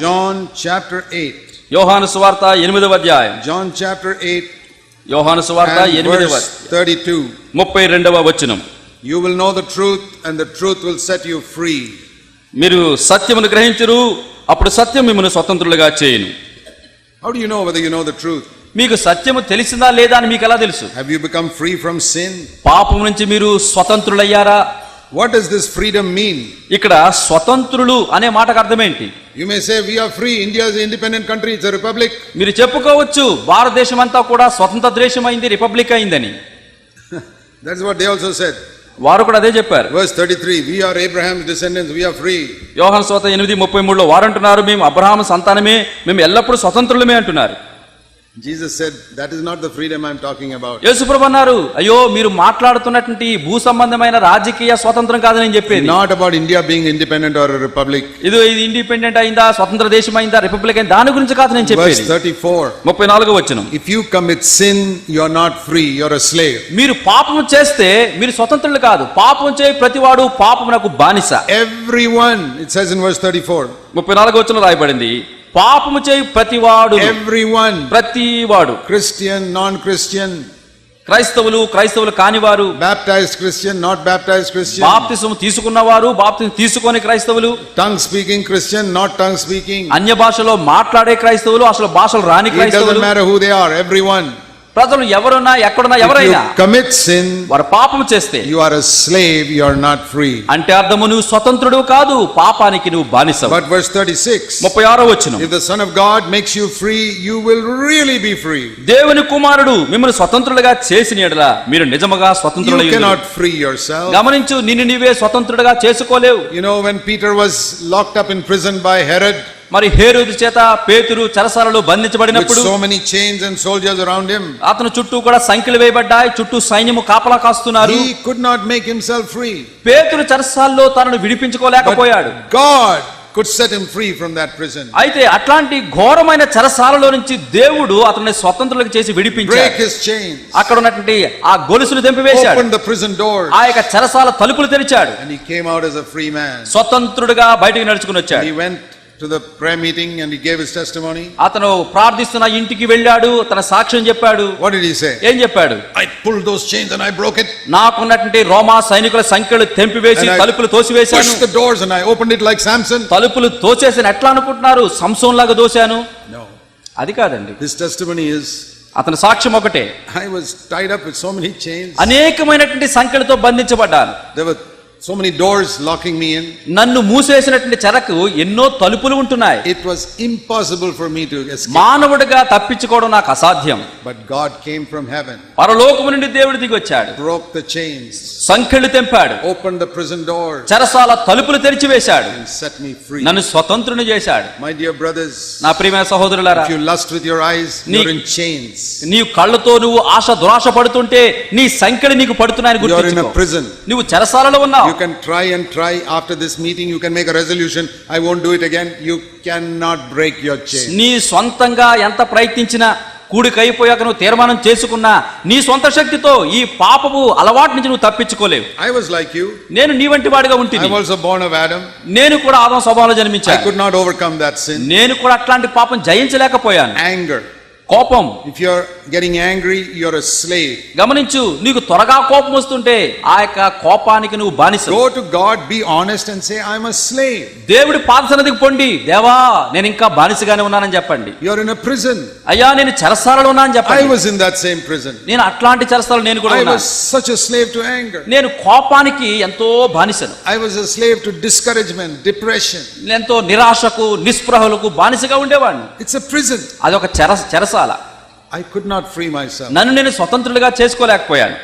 John chapter 8. యోహాను సువార్త ఎనిమిదవ అధ్యాయం John chapter 8 యోహాను సువార్త ఎనిమిదవ verse 32. ముప్పై రెండవ వచనం You will know the truth and the truth will set you free. మీరు సత్యమును గ్రహించరు అప్పుడు సత్యం మిమ్మల్ని స్వతంత్రులుగా చేయను How do you know whether you know the truth? మీకు సత్యము తెలిసిందా లేదా అని మీకు ఎలా తెలుసు Have you become free from sin? పాపం నుంచి మీరు స్వతంత్రులయ్యారా what is this freedom mean ఇక్కడ స్వతంత్రులు అనే మాటకు అర్థమేంటి? You may say we are free India is independent country it's republic మీరు చెప్పుకోవచ్చు భారతదేశం అంతా కూడా స్వతంత్ర దేశం అయింది రిపబ్లిక్ అయిందని. That's what they also said వారు కూడా అదే చెప్పారు. Verse 33 we are Abraham descendants we are free యోహాను సువార్త 8:33 లో వారు అంటున్నారు మేము అబ్రహాము సంతానమే మేము ఎల్లప్పుడూ స్వతంత్రులమే అంటున్నారు. Jesus said, That is not the freedom I'm talking about. యేసుప్రభు అన్నారు అయ్యో మీరు మాట్లాడుతున్నటువంటి భూ సంబంధమైన రాజకీయ స్వతంత్రం కాదని నేను చెప్పేది Not about India being independent or a republic. ఇది ఇది ఇండిపెండెంట్ అయిందా స్వతంత్ర దేశం అయిందా రిపబ్లిక్ అయిందా దాని గురించి కాదు నేను Verse చెప్పేది 34 ముప్పై నాలుగో వచ్చిన If you commit sin, you're not free. You're a slave. మీరు పాపం చేస్తే మీరు స్వతంత్రులు కాదు పాపం చేయి ప్రతివాడు పాపమునకు బానిస Everyone, it says in verse 34, ముప్పై నాలుగో వచ్చిన రాయబడింది పాపము చేయి ప్రతివాడు. ఎవ్రీవన్ ప్రతివాడు. క్రిస్టియన్ నాన్ క్రిస్టియన్ క్రైస్తవులు క్రైస్తవులు కానివారు. Baptized Christian not baptized Christian baptism తీసుకున్నవారు baptism తీసుకొని క్రైస్తవులు. Tongue speaking Christian not tongue speaking అన్య భాషలో మాట్లాడే క్రైస్తవులు అసలు భాషలు రాని క్రైస్తవులు. Doesn't matter who they are everyone ప్రజలు ఎవరున్నా ఎక్కడున్నా If ఎవరైనా you commit sin, వారు పాపం చేస్తే you are a slave, you are not free. అంటే అర్థము నువ్వు స్వతంత్రుడు కాదు పాపానికి నువ్వు బానిస But verse 36 ముప్పై ఆరో వచ్చిన If the Son of God makes you free, you will really be free. దేవుని కుమారుడు మిమ్మల్ని స్వతంత్రులుగా చేసిన ఎడల మీరు నిజముగా You స్వతంత్రులు cannot free yourself. గమనించు నిన్ను నీవే స్వతంత్రుడుగా చేసుకోలేవు You know, when Peter was locked up in prison by Herod, మరి హేరోదు చేత పేతురు చెరసాలలో బంధించబడినప్పుడు so many chains and soldiers around him, అతను చుట్టూ కూడా సంఖ్యలు వేయబడ్డాయి చుట్టూ సైన్యము కాపలా కాస్తున్నారు. he could not make himself free. పేతురు చెరసాల్లో తనను విడిపించుకోలేకపోయాడు. God could set him free from that prison. అయితే అట్లాంటి ఘోరమైన చెరసాలలో నుంచి దేవుడు అతన్ని స్వతంత్రులకు చేసి Break విడిపించాడు his chains, అక్కడ ఉన్నటువంటి ఆ గొలుసులు తెంపివేశాడు open the prison doors, ఆ యొక్క చెరసాల తలుపులు తెరిచాడు. And he came out as a free man. స్వతంత్రుడుగా బయటికి నడుచుకుని వచ్చాడు. He went to the prayer meeting and he gave his testimony. అతను ప్రార్థిస్తున్న ఇంటికి వెళ్ళాడు తన సాక్ష్యం చెప్పాడు What did he say? ఏం చెప్పాడు I pulled those chains and I broke it, నాకున్నటువంటి రోమా సైనికుల సంఖ్యలు తెంపివేసి తలుపులు తోసివేశాను pushed the doors and I opened it like Samson. తలుపులు తోచేసిన ఎట్లా అనుకుంటున్నారు సంసోన్ లాగా దోశాను No. అది కాదండి His testimony is అతని సాక్ష్యం ఒకటే I was tied up with so many chains. అనేకమైనటువంటి సంఖ్యలతో బంధించబడ్డాను There were so many doors locking me in. నన్ను మూసేసినటువంటి చెరకు ఎన్నో తలుపులు ఉంటున్నాయి It was impossible for me to escape. మానవుడిగా తప్పించుకోవడం నాకు అసాధ్యం But God came from heaven, పరలోకము నుండి దేవుడు దిగి వచ్చాడు broke the chains, సంఖ్యలు తెంపాడు opened the prison doors, చెరసాల తలుపులు తెరిచివేశాడు and set me free. నన్ను స్వతంత్రుని చేశాడు My dear brothers, నా ప్రియమైన సహోదరులారా if you lust with your eyes, Ni- you're in chains. నీ కళ్ళతో నువ్వు ఆశ దురాశ పడుతుంటే నీ సంఖ్యలు నీకు పడుతున్నాయని You're in a గుర్తుంచుకో prison. నువ్వు చెరసాలలో ఉన్నావు You can try and try after this meeting, you can make a resolution. I won't do it again. You cannot break your chain. నీ సొంతంగా ఎంత ప్రయత్నించినా కూడికి అయిపోయాక నువ్వు తీర్మానం చేసుకున్నా నీ సొంత శక్తితో ఈ పాపపు అలవాటు నుంచి నువ్వు తప్పించుకోలేవు I was like you. నేను నీ వంటి వాడిగా I'm ఉంటుంది also born of Adam. నేను కూడా ఆదం స్వభావంలో I జన్మించాను could not overcome that sin. నేను కూడా అట్లాంటి పాపం జయించలేకపోయాను Anger. కోపం. If you're getting angry you're a slave గమనించు నీకు త్వరగా కోపం వస్తుంటే ఆ యొక్క కోపానికి నువ్వు బానిస go to God be honest and say I am a slave దేవుడి పాదసన్నిధికి పొండి. దేవా నేను ఇంకా బానిసగానే ఉన్నానని చెప్పండి. You are in a prison అయ్యా నేను చెరసాలలో ఉన్నానని చెప్పండి. I was in that same prison నేను అట్లాంటి చెరసాలలో నేను కూడా ఉన్నా I was such a slave to anger నేను కోపానికి ఎంతో బానిసను. I was a slave to discouragement depression నేను ఎంతో నిరాశకు నిస్పృహలకు బానిసగా ఉండేవాడిని. ఇట్స్ ఎ ప్రిజన్ అది ఒక చెరస చెరస చెరసాల I could not free myself. నన్ను నేను స్వతంత్రులుగా చేసుకోలేకపోయాను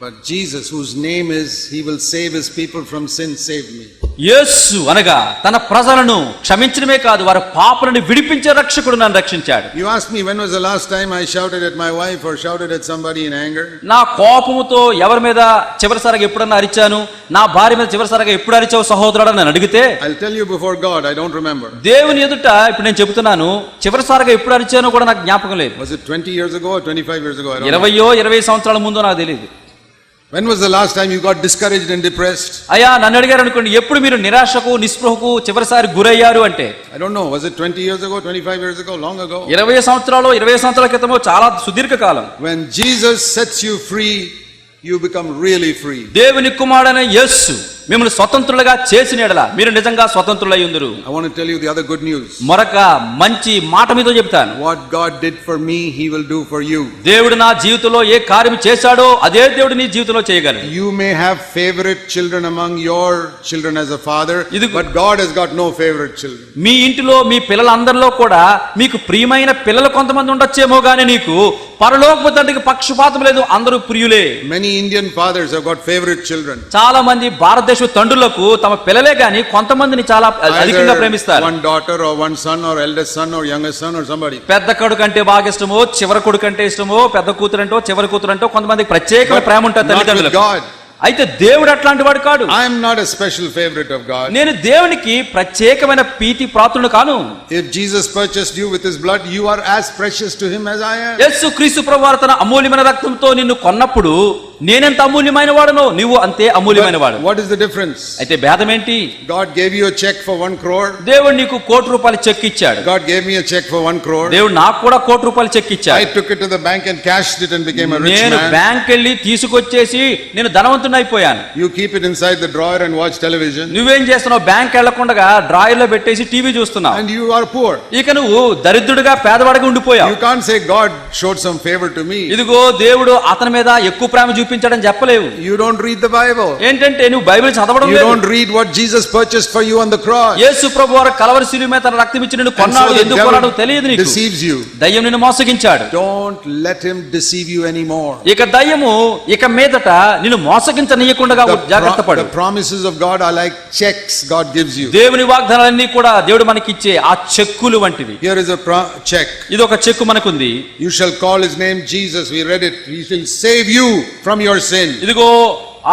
but Jesus whose name is he will save his people from sin save me యేసు అనగా తన ప్రజలను క్షమించడమే కాదు వారి పాపలను విడిపించే రక్షకుడు నన్ను రక్షించాడు. You ask me when was the last time I shouted at my wife or shouted at somebody in anger నా కోపముతో ఎవరి మీద చివరిసారిగా ఎప్పుడన్నా అరిచాను? నా భార్య మీద చివరిసారిగా ఎప్పుడు అరిచావు సహోదరుడు నన్ను అడిగితే I tell you before God I don't remember దేవుని ఎదుట ఇప్పుడు నేను చెబుతున్నాను చివరిసారిగా ఎప్పుడు అరిచానో కూడా నాకు జ్ఞాపకం లేదు. వాస్ ఇట్ 20 ఇయర్స్ అగో 25 ఇయర్స్ అగో 20 సంవత్సరాల ముందు నాకు తెలియదు When was the last time you got discouraged and depressed? అయ్యా నన్ను అడిగారు అనుకోండి ఎప్పుడు మీరు నిరాశకు నిస్పృహకు చివరిసారి గురయ్యారు అంటే I don't know. Was it 20 years ago, 25 years ago, long ago? ఇరవై సంవత్సరాలు ఇరవై సంవత్సరాల క్రితమో చాలా సుదీర్ఘ కాలం When Jesus sets you free, you become really free. దేవుని కుమారుడైన యేస్సు మిమ్మల్ని స్వతంత్రులుగా చేసిన మీరు నిజంగా స్వతంత్రులై ఉందరు. ఐ గుడ్ న్యూస్ మరొక మంచి మాట మీద చెప్తాను what God did for me he will do for you దేవుడు నా జీవితంలో ఏ కార్యం చేశాడో అదే దేవుడు నీ జీవితంలో చేయగలడు. You may have favourite children among your children as a father but God has got no favourite children మీ ఇంటిలో మీ పిల్లలందరిలో కూడా మీకు ప్రియమైన పిల్లలు కొంతమంది ఉండొచ్చేమో గాని నీకు పరలోకపు తండ్రికి పక్షపాతం లేదు అందరూ ప్రియులే. Many Indian fathers have got favourite children చాలా మంది భారత తండ్రులకు తమ పిల్లలే గాని కొంతమందిని చాలా అధికంగా ప్రేమిస్తారు one daughter or one son or eldest son or youngest son or somebody. పెద్ద కొడుకు అంటే బాగా ఇష్టమో చివరి కొడుకు అంటే ఇష్టమో పెద్ద కూతురు అంటో చివరి కూతురు అంటో కొంతమందికి ప్రత్యేకమైన ప్రేమ ఉంటుంది తల్లిదండ్రులకు. అయితే దేవుడు అట్లాంటి వాడు కాడు I am not a special favorite of God. నేను దేవునికి ప్రత్యేకమైన ప్రీతి ప్రాతుడు కాను If Jesus purchased you with his blood, you are as precious to him as I am. యేసు క్రీస్తు ప్రభువారు తన అమూల్యమైన రక్తంతో నిన్ను కొన్నప్పుడు నేనెంత అమూల్యమైన వాడను నువ్వు అంతే అమూల్యమైన వాడు. వాట్ ఇస్ ద డిఫరెన్స్ అయితే భేదం ఏంటి God gave you cheque for one crore దేవుడు నీకు కోటి రూపాయలు చెక్ ఇచ్చాడు. God gave me cheque for one crore దేవుడు నాకు కూడా కోటి రూపాయలు చెక్ ఇచ్చాడు. I took it to the bank and cash it and became a rich man నేను బ్యాంక్ వెళ్ళి తీసుకొచ్చేసి నేను ధనవంతునైపోయాను you keep it inside the drawer and watch television నువ్వు ఏం చేస్తున్నావు? బ్యాంక్ వెళ్ళకుండా డ్రాయర్లో పెట్టేసి టీవీ చూస్తున్నావు. అండ్ యు ఆర్ పూర్ ఇక నువ్వు దరిద్రుడిగా పేదవాడిగా ఉండిపోయావు. You can't say God showed some favour to me ఇదిగో దేవుడు అతని మీద ఎక్కువ ప్రేమ చూపించాడని చెప్పలేవు You don't read the Bible. ఏంటంటే నువ్వు బైబిల్ చదవడం You లేదు don't read what Jesus purchased for you on the cross. యేసు ప్రభు వారు కలవరి శిలువ మీద తన రక్తం ఇచ్చి నిన్ను And కొన్నాడు so the ఎందుకు కొన్నాడు devil తెలియదు నీకు deceives you. దయ్యం నిన్ను మోసగించాడు Don't let him deceive you anymore. ఇక దయ్యము ఇక మీదట నిన్ను మోసగించనీయకుండా The, జాగ్రత్త pro- పడు the promises of God are like checks God gives you. దేవుని వాగ్దానాలన్నీ కూడా దేవుడు మనకిచ్చే ఆ చెక్కులు వంటివి Here is a pro- check. ఇది ఒక చెక్కు మనకుంది You shall call his name Jesus. We read it. He shall save you from your sin. ఇదిగో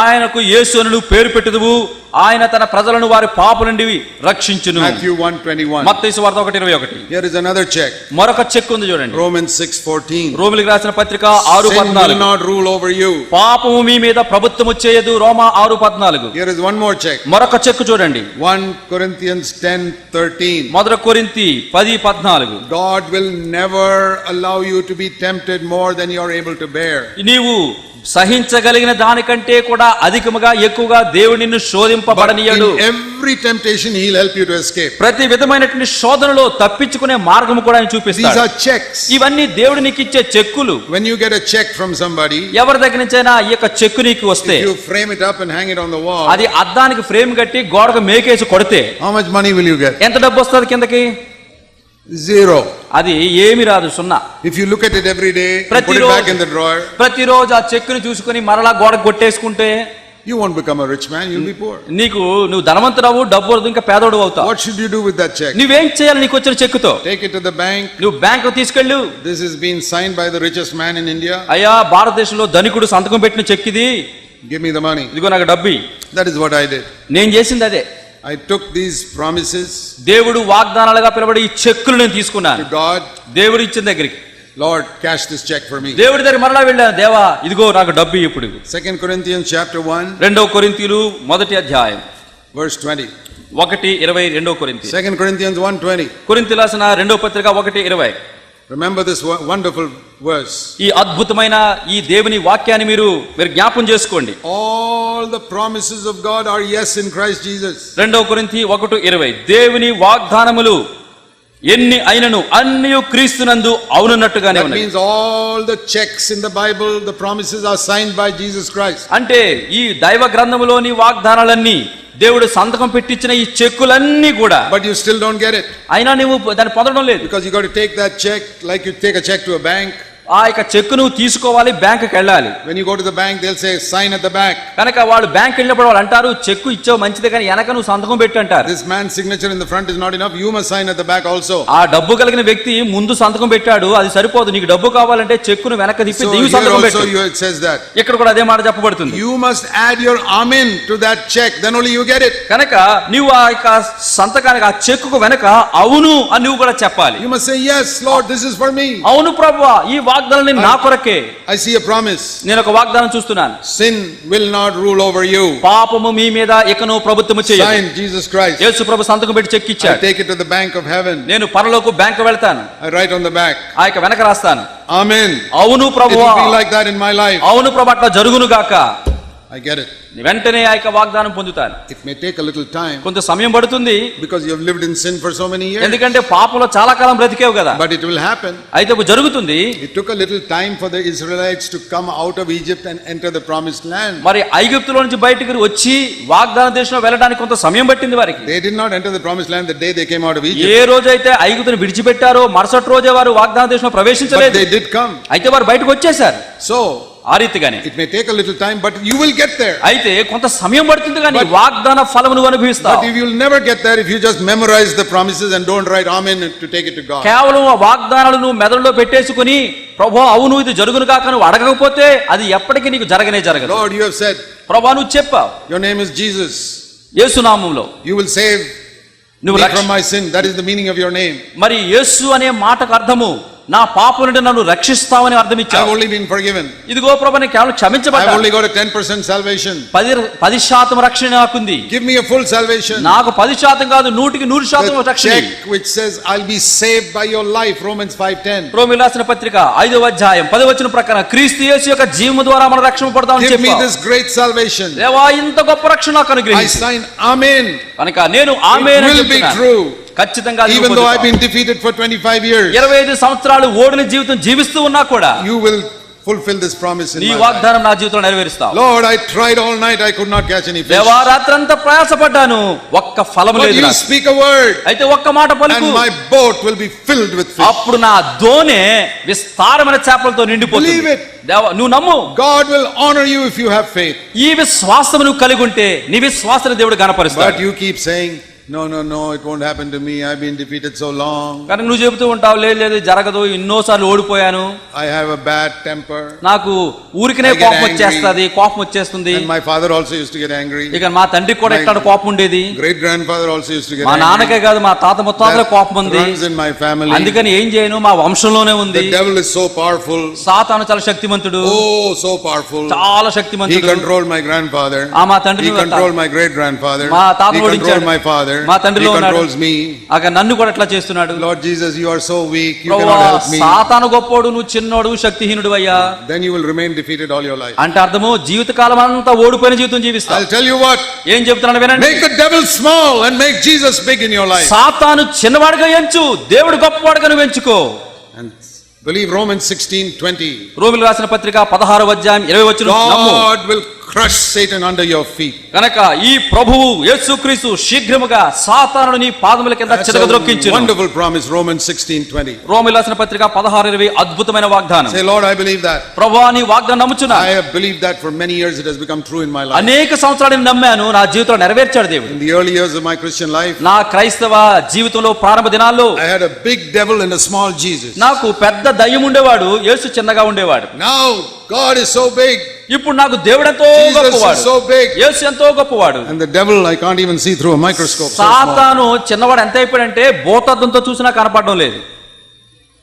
ఆయనకు యేసు అని నువ్వు పేరు పెట్టుదువు ఆయన తన ప్రజలను వారి పాప నుండి రక్షించును Matthew 121. మత్తయి వార్త ఒకటి ఇరవై ఒకటి Here is another check. మరొక చెక్ ఉంది చూడండి Romans 6:14. రోమిలికి రాసిన పత్రిక ఆరు Sin will పద్నాలుగు not rule over you. పాపము మీ మీద ప్రభుత్వము చేయదు రోమా ఆరు పద్నాలుగు Here is one more check. మరొక చెక్ చూడండి 1 Corinthians 10:13. మొదటి కొరింతి పది పద్నాలుగు God will never allow you to be tempted more than you are able to bear. నీవు సహించగలిగిన దానికంటే కూడా అధికముగా ఎక్కువగా దేవుడు నిన్ను శోధింపబడనియడు every temptation he'll help you to escape ప్రతి విధమైనటువంటి శోధనలో తప్పించుకునే మార్గం కూడా ఆయన చూపిస్తాడు. దీస్ ఆర్ చెక్స్ ఇవన్నీ దేవుడు నీకు ఇచ్చే చెక్కులు. When you get a cheque from somebody ఎవరి దగ్గర నుంచి అయినా ఈ యొక్క చెక్ నీకు వస్తే you frame it up and hang it on the wall అది అద్దానికి ఫ్రేమ్ కట్టి గోడకు మేకేసి కొడితే how much money will you get ఎంత డబ్బు వస్తుంది కిందకి? జీరో అది ఏమి రాదు సున్నా. If you look at it every day ప్రతిరోజు ఆ చెక్ని చూసుకొని మరలా గోడకు కొట్టేసుకుంటే you won't become a rich man, you'll be poor. నీకు నువ్వు ధనవంతుడవు డబ్బు వరదు ఇంకా పేదోడు అవుతావు What should you do with that check? నువ్వేం చేయాలి నీకు వచ్చిన చెక్కుతో Take it to the bank. నువ్వు బ్యాంకు తీసుకెళ్ళు This is being signed by the richest man in India. అయ్యా భారతదేశంలో ధనికుడు సంతకం పెట్టిన చెక్ ఇది Give me the money. ఇదిగో నాకు డబ్బి That is what I did. నేను చేసింది అదే I took these promises దేవుడు వాగ్దానాలుగా పిలబడి ఈ చెక్కులు నేను తీసుకున్నాను to God. దేవుడు ఇచ్చిన దగ్గరికి Lord, cash this check for me. దేవుడి దగ్గర మరలా వెళ్ళాను దేవా ఇదిగో నాకు డబ్బు ఇప్పుడు Second Corinthians chapter 1, రెండవ కొరింతీలు మొదటి అధ్యాయం verse 20. ఒకటి ఇరవై రెండవ కొరింతి Second Corinthians 1:20. కొరింతి రాసిన రెండవ పత్రిక ఒకటి ఇరవై Remember this wo- wonderful verse. ఈ అద్భుతమైన ఈ దేవుని వాక్యాన్ని మీరు మీరు జ్ఞాపం చేసుకోండి All the promises of God are yes in Christ Jesus. రెండవ కొరింతి ఒకటి ఇరవై దేవుని వాగ్దానములు ఎన్ని అయినను అన్ని క్రీస్తునందు అవునున్నట్టుగానే ఉన్నాయి all the cheques in the Bible the promises are signed by Jesus Christ అంటే ఈ దైవ గ్రంథములోని వాగ్దానాలన్నీ దేవుడు సంతకం పెట్టించిన ఈ చెక్కులన్నీ కూడా but you still don't get it అయినా నీవు దాన్ని పొందడం లేదు. Because you got take that cheque like you take a cheque to bank ఆ యొక్క చెక్ నువ్వు తీసుకోవాలి బ్యాంక్ వెళ్ళాలి. When you go to the bank they say sign at the bank కనుక వాళ్ళు బ్యాంక్ వెళ్ళినప్పుడు వాళ్ళు అంటారు చెక్ ఇచ్చావు మంచిది కానీ వెనక నువ్వు సంతకం పెట్టి అంటారు. This man signature in the front is not enough you must sign at the back also ఆ డబ్బు కలిగిన వ్యక్తి ముందు సంతకం పెట్టాడు అది సరిపోదు. నీకు డబ్బు కావాలంటే చెక్ను వెనక తిప్పి దేవు సంతకం పెట్టు. సో ఇట్ సేస్ దట్ ఇక్కడ కూడా అదే మాట చెప్పబడుతుంది. You must add your amen to that cheque then only you get it కనుక నీవు ఆ యొక్క సంతకానికి ఆ చెక్కు వెనక అవును అని నువ్వు కూడా చెప్పాలి. You must say yes lord this is for me. అవును ప్రభువా ఈ వాగ్దానాన్ని నా కొరకే ఐ సీ ఎ ప్రామిస్ నేను ఒక వాగ్దానం చూస్తున్నాను. Sin will not rule over you పాపము మీ మీద ఇకను ప్రభుత్వం చేయదు. సైన్ జీసస్ క్రైస్ యేసు ప్రభు సంతకం పెట్టి చెక్ ఇచ్చాడు. Take it to the bank of heaven నేను పరలోకు బ్యాంక్ వెళ్తాను. I write on the back ఆ వెనక రాస్తాను. ఆమేన్ అవును ప్రభువా it will be like that in my life అవును ప్రభు అట్లా జరుగును గాక. ఐ గెట్ ఇట్ వెంటనే ఆయక వాగ్దానం పొందుతాను. It may take a little time కొంత సమయం పడుతుంది. Because you have lived in sin for so many years ఎందుకంటే పాపంలో చాలా కాలం బ్రతికేవు కదా. బట్ ఇట్ విల్ హ్యాపెన్ అయితే ఒక జరుగుతుంది. It took a little time for the Israelites to come out of Egypt and enter the promised land మరి ఐగుప్తులో నుంచి బయటికి వచ్చి వాగ్దాన దేశంలో వెళ్ళడానికి కొంత సమయం పట్టింది వారికి. They did not enter the promised land the day they came out of Egypt ఏ రోజు అయితే ఐగుప్తును విడిచిపెట్టారో మరుసటి రోజే వారు వాగ్దాన దేశంలో ప్రవేశించలేదు. దే డిడ్ కమ్ అయితే వారు బయటికి వచ్చేసారు సో ఆ రీతిగానే. It may take a little but you will అయితే కొంత సమయం పడుతుంది కానీ వాగ్దాన ఫలము నువ్వు అనుభవిస్తావు. But you will never get and don't write amen to take to కేవలం వాగ్దానాలను మెదడులో పెట్టేసుకుని ప్రభువా అవును ఇది జరుగును కాక నువ్వు అడగకపోతే అది ఎప్పటికీ నీకు జరగనే జరగదు. లార్డ్ యు నువ్వు చెప్పావు. యువర్ నేమ్ ఇస్ జీసస్ యేసు నామములో యు విల్ సేవ్ నువ్వు రక్షణ my sin that is the meaning of your name మరి యేసు అనే మాటకు అర్థము నా పాపం నుండి నన్ను రక్షిస్తావని అర్థం ఇచ్చావు only been forgiven. ఇదిగో ప్రభా నేను కేవలం I have క్షమించబడ్డా only got a 10% salvation. పది పది శాతం రక్షణ నాకుంది Give me a full salvation. నాకు పది శాతం కాదు నూటికి నూరు శాతం The రక్షణ check which says, I'll be saved by your life, Romans 5.10. రోమి రాసిన పత్రిక ఐదవ అధ్యాయం పది వచ్చిన ప్రకారం క్రీస్తు యేసు యొక్క జీవము ద్వారా మనం రక్షణ పడతామని Give me చెప్పావు this great salvation. దేవా ఇంత గొప్ప రక్షణ నాకు అనుగ్రహించు sign Amen. కనుక నేను ఆమె It will be true. ఖచ్చితంగా though I've పొందుతావు. been defeated for 25 years, ఇరవై ఐదు సంవత్సరాలు ఓడిన జీవితం జీవిస్తూ ఉన్నా కూడా you will fulfill this promise in నీ. వాగ్దానం నా జీవితంలో నెరవేరుస్తావు Lord, I tried all night. I could not catch any fish. దేవా రాత్రంతా ప్రయాసపడ్డాను ఒక్క ఫలం But లేదు you speak a word అయితే ఒక్క మాట పలుకు and my boat will be filled with fish. అప్పుడు నా దోణె విస్తారమైన చేపలతో నిండిపోతుంది Believe it. దేవా నువ్వు నమ్ము God will honor you if you have faith. ఈ విశ్వాసం నువ్వు కలిగి ఉంటే నీ విశ్వాసం దేవుడు But గనపరుస్తాడు you keep saying, no, no, no, it won't happen to me. I've been defeated so long. కనుక నువ్వు చెబుతూ ఉంటావు లేదు లేదు జరగదు ఎన్నోసార్లు ఓడిపోయాను I have a bad temper. నాకు ఊరికనే I get కోపం angry. వచ్చేస్తది కోపం వచ్చేస్తుంది And my father also used to get angry. ఇక మా తండ్రికి కూడా My- ఎక్కడ కోపం ఉండేది Great grandfather also used to get మా నాన్నకే angry. కాదు మా తాత ముత్తాతల కోపం That ఉంది runs in my family. అందుకని ఏం చేయను మా వంశంలోనే ఉంది The devil is so powerful. సాతాను చాలా శక్తిమంతుడు Oh, so powerful. చాలా He శక్తిమంతుడు controlled my grandfather. ఆ, మా తండ్రిని He కూడా controlled my great grandfather. మా తాతను He ఓడించాడు. controlled my father. మా తండ్రిలో controls me. అక నన్ను కూడా ఎట్లా చేస్తున్నాడు Lord Jesus, you are so weak. You cannot help me. సాతాను గొప్పోడు నువ్వు చిన్నోడు శక్తిహీనుడు అయ్యా Then you will remain defeated all your life. అంటే అర్థము జీవితకాలం అంతా ఓడిపోయిన జీవితం జీవిస్తా I'll tell you what. ఏం చెప్తున్నాను వినండి Make the devil small and make Jesus big in your life. సాతాను చిన్నవాడుగా ఎంచు దేవుడు గొప్పవాడుగా నువ్వు ఎంచుకో And believe Romans 16, 20. రోమిలు రాసిన పత్రిక పదహారు అధ్యాయం ఇరవై వచ్చిన నమ్ము God will crush Satan under your feet. కనుక ఈ ప్రభువు యేసుక్రీస్తు శీఘ్రముగా సాతాను నీ పాదముల కింద That's a చిరగద్రొక్కించు wonderful promise, Romans 16, 20. రోమిలు రాసిన పత్రిక పదహారు ఇరవై అద్భుతమైన వాగ్దానం Say, Lord, I believe that. ప్రభా నీ వాగ్దానం నమ్ముచున్నా I have believed that for many years. It has become true in my life. అనేక సంవత్సరాలు నమ్మాను నా జీవితంలో నెరవేర్చాడు దేవుడు In the early years of my Christian life, నా క్రైస్తవ జీవితంలో ప్రారంభ దినాల్లో I had a big devil and a small Jesus. నాకు పెద్ద దయ్యం ఉండేవాడు యేసు చిన్నగా ఉండేవాడు Now, God is so big. ఇప్పుడు నాకు దేవుడు ఎంతో గొప్పవాడు. యేసు ఎంతో గొప్పవాడు And the devil, I can't even see through a microscope. సాతాను చిన్నవాడు ఎంత అయిపోయాడంటే భూతద్దంతో చూసినా కనపడడం లేదు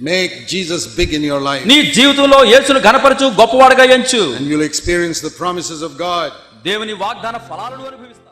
Make Jesus big in your life. నీ జీవితంలో యేసును గణపరచు గొప్పవాడుగా ఎంచు And you'll experience the promises of God. దేవుని వాగ్దాన ఫలాలను అనుభవిస్తావు